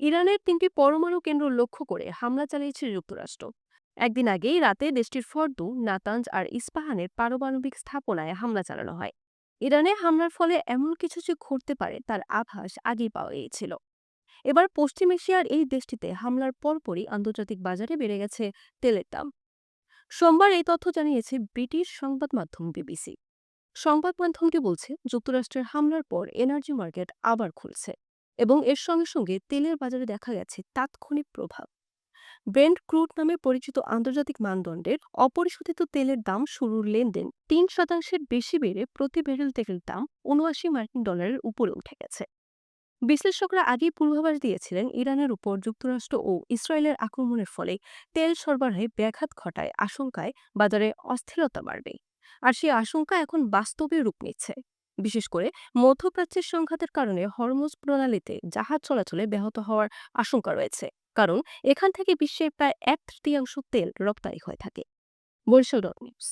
ইরানের তিনটি পরমাণু কেন্দ্র লক্ষ্য করে হামলা চালিয়েছে যুক্তরাষ্ট্র। একদিন আগেই রাতে দেশটির ফর্দু, নাতাঞ্জ আর ইস্পাহানের পারমাণবিক স্থাপনায় হামলা চালানো হয়। ইরানে হামলার ফলে এমন কিছু যে ঘটতে পারে তার আভাস আগেই পাওয়া গিয়েছিল। এবার পশ্চিম এশিয়ার এই দেশটিতে হামলার পরপরই আন্তর্জাতিক বাজারে বেড়ে গেছে তেলের দাম। সোমবার এই তথ্য জানিয়েছে ব্রিটিশ সংবাদ মাধ্যম বিবিসি। সংবাদ মাধ্যমটি বলছে, যুক্তরাষ্ট্রের হামলার পর এনার্জি মার্কেট আবার খুলছে। এবং এর সঙ্গে সঙ্গে তেলের বাজারে দেখা গেছে তাৎক্ষণিক প্রভাব। ব্রেন্ট ক্রুড নামে পরিচিত আন্তর্জাতিক মানদণ্ডের অপরিশোধিত তেলের দাম শুরুর লেনদেন তিন শতাংশের বেশি বেড়ে প্রতি ব্যারেল তেলের দাম উনআশি মার্কিন ডলারের উপরে উঠে গেছে। বিশ্লেষকরা আগেই পূর্বাভাস দিয়েছিলেন ইরানের উপর যুক্তরাষ্ট্র ও ইসরায়েলের আক্রমণের ফলে তেল সরবরাহে ব্যাঘাত ঘটায়, আশঙ্কায় বাজারে অস্থিরতা বাড়বে। আর সেই আশঙ্কা এখন বাস্তবে রূপ নিচ্ছে। বিশেষ করে মধ্যপ্রাচ্যের সংঘাতের কারণে হরমুজ প্রণালীতে জাহাজ চলাচলে ব্যাহত হওয়ার আশঙ্কা রয়েছে। কারণ এখান থেকে বিশ্বের প্রায় এক তৃতীয়াংশ তেল রপ্তানি হয়ে থাকে। Barishal dot news.